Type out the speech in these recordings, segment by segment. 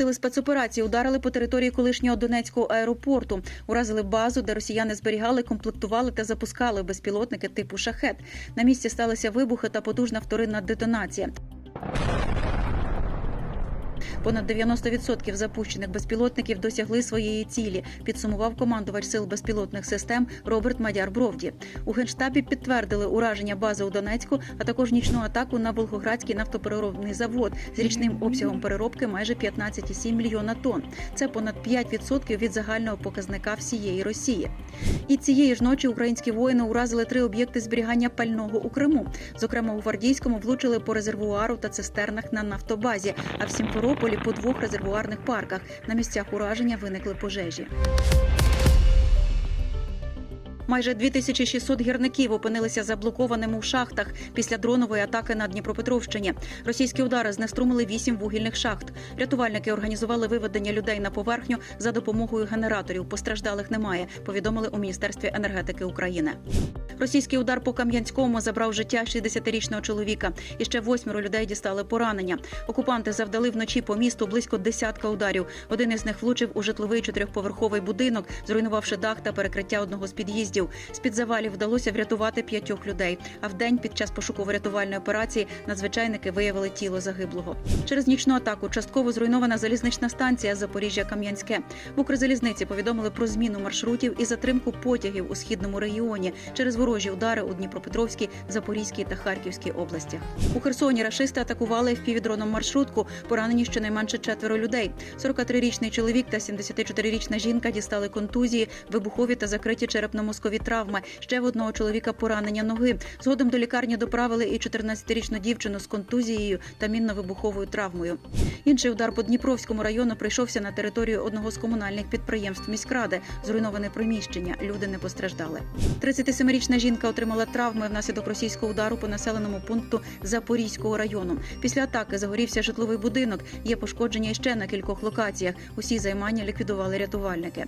Сили спецоперації ударили по території колишнього Донецького аеропорту, уразили базу, де росіяни зберігали, комплектували та запускали безпілотники типу шахет. На місці сталися вибухи та потужна вторинна детонація. Понад 90% запущених безпілотників досягли своєї цілі. Підсумував командувач сил безпілотних систем Роберт Мадяр Бровді. У генштабі підтвердили ураження бази у Донецьку, а також нічну атаку на Волгоградський нафтопереробний завод з річним обсягом переробки майже 15,7 мільйона тонн. Це понад 5% від загального показника всієї Росії. І цієї ж ночі українські воїни уразили три об'єкти зберігання пального у Криму. Зокрема, у Гвардійському влучили по резервуару та цистернах на нафтобазі, а в Сімферополі по двох резервуарних парках. На місцях ураження виникли пожежі. Майже 2600 гірників опинилися заблокованими у шахтах після дронової атаки на Дніпропетровщині. Російські удари знеструмили вісім вугільних шахт. Рятувальники організували виведення людей на поверхню за допомогою генераторів. Постраждалих немає. Повідомили у міністерстві енергетики України. Російський удар по Кам'янському забрав життя 60-річного чоловіка. І ще восьмеро людей дістали поранення. Окупанти завдали вночі по місту близько десятка ударів. Один із них влучив у житловий чотирьохповерховий будинок, зруйнувавши дах та перекриття одного з під'їздів. З під завалів вдалося врятувати п'ятьох людей. А вдень під час пошуково-рятувальної операції надзвичайники виявили тіло загиблого. Через нічну атаку частково зруйнована залізнична станція Запоріжжя Кам'янське. В Укрзалізниці повідомили про зміну маршрутів і затримку потягів у східному регіоні через ворожі удари у Дніпропетровській, Запорізькій та Харківській областях. У Херсоні рашисти атакували впівдроном маршрутку. Поранені щонайменше четверо людей. 43-річний чоловік та 74-річна жінка дістали контузії, вибухові та закриті черепно-мозкові травми. Ще в одного чоловіка поранення ноги. Згодом до лікарні доправили і 14-річну дівчину з контузією та мінно-вибуховою травмою. Інший удар по Дніпровському району прийшовся на територію одного з комунальних підприємств міськради. Зруйноване приміщення. Люди не постраждали. 37-річна жінка отримала травми внаслідок російського удару по населеному пункту Запорізького району. Після атаки загорівся житловий будинок. Є пошкодження ще на кількох локаціях. Усі займання ліквідували рятувальники.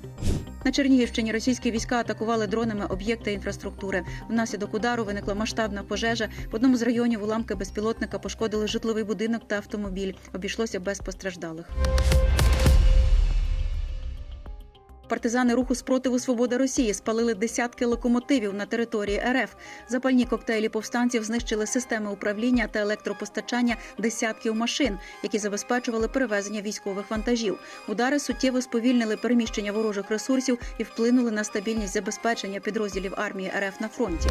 На Чернігівщині російські війська атакували дронами об'єкти інфраструктури. Внаслідок удару виникла масштабна пожежа. В одному з районів уламки безпілотника пошкодили житловий будинок та автомобіль. Обійшлося без постраждалих. Партизани руху спротиву Свобода Росії спалили десятки локомотивів на території РФ. Запальні коктейлі повстанців знищили системи управління та електропостачання десятків машин, які забезпечували перевезення військових вантажів. Удари суттєво сповільнили переміщення ворожих ресурсів і вплинули на стабільність забезпечення підрозділів армії РФ на фронті.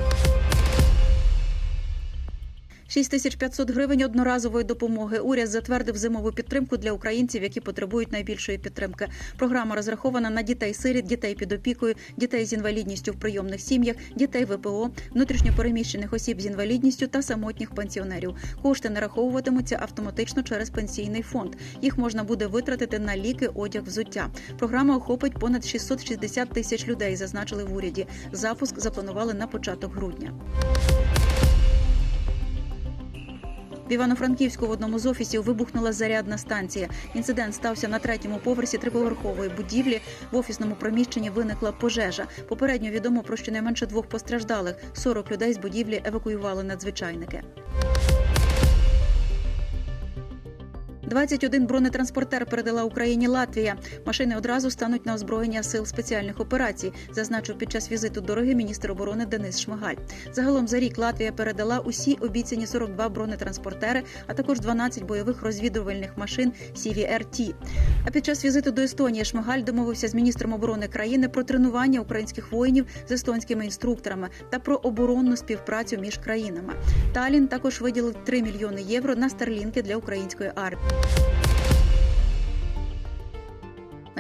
6500 гривень одноразової допомоги. Уряд затвердив зимову підтримку для українців, які потребують найбільшої підтримки. Програма розрахована на дітей сиріт, дітей під опікою, дітей з інвалідністю в прийомних сім'ях, дітей ВПО, внутрішньопереміщених осіб з інвалідністю та самотніх пенсіонерів. Кошти нараховуватимуться автоматично через пенсійний фонд. Їх можна буде витратити на ліки, одяг, взуття. Програма охопить понад 660 тисяч людей, зазначили в уряді. Запуск запланували на початок грудня. В Івано-Франківську в одному з офісів вибухнула зарядна станція. Інцидент стався на третьому поверсі триповерхової будівлі. В офісному приміщенні виникла пожежа. Попередньо відомо про щонайменше двох постраждалих. 40 людей з будівлі евакуювали надзвичайники. 21 бронетранспортер передала Україні Латвія. Машини одразу стануть на озброєння сил спеціальних операцій, зазначив під час візиту до Риги міністр оборони Денис Шмигаль. Загалом за рік Латвія передала усі обіцяні 42 бронетранспортери, а також 12 бойових розвідувальних машин CVR-T. А під час візиту до Естонії Шмигаль домовився з міністром оборони країни про тренування українських воїнів з естонськими інструкторами та про оборонну співпрацю між країнами. Талін також виділив 3 мільйони євро на старлінки для української армії.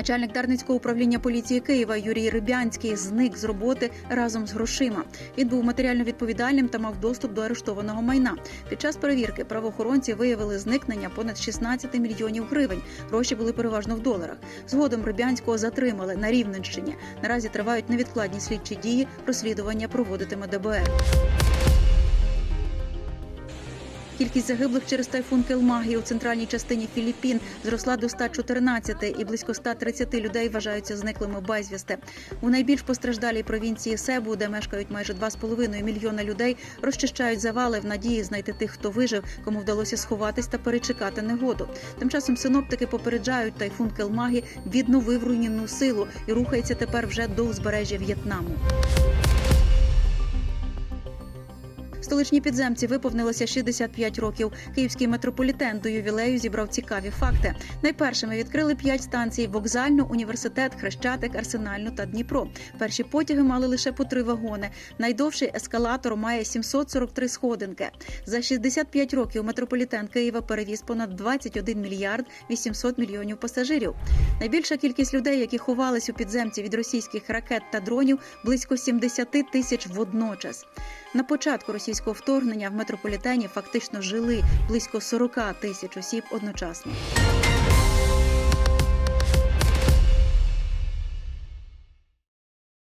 Начальник Дарницького управління поліції Києва Юрій Рибянський зник з роботи разом з грошима. Він був матеріально відповідальним та мав доступ до арештованого майна. Під час перевірки правоохоронці виявили зникнення понад 16 мільйонів гривень. Гроші були переважно в доларах. Згодом Рибянського затримали на Рівненщині. Наразі тривають невідкладні слідчі дії. Розслідування проводитиме ДБР. Кількість загиблих через тайфун Келмагі у центральній частині Філіппін зросла до 114 і близько 130 людей вважаються зниклими безвісти. У найбільш постраждалій провінції Себу, де мешкають майже 2,5 мільйона людей, розчищають завали в надії знайти тих, хто вижив, кому вдалося сховатись та перечекати негоду. Тим часом синоптики попереджають, тайфун Келмагі відновив руйнівну силу і рухається тепер вже до узбережжя В'єтнаму. Столичні підземці виповнилося 65 років. Київський метрополітен до ювілею зібрав цікаві факти. Найпершими відкрили п'ять станцій: вокзальну, університет, Хрещатик, Арсенальну та Дніпро. Перші потяги мали лише по три вагони. Найдовший ескалатор має 743 сходинки. За 65 років метрополітен Києва перевіз понад 21 мільярд 800 мільйонів пасажирів. Найбільша кількість людей, які ховались у підземці від російських ракет та дронів, близько 70 тисяч водночас. На початку російського вторгнення в метрополітені фактично жили близько 40 тисяч осіб одночасно.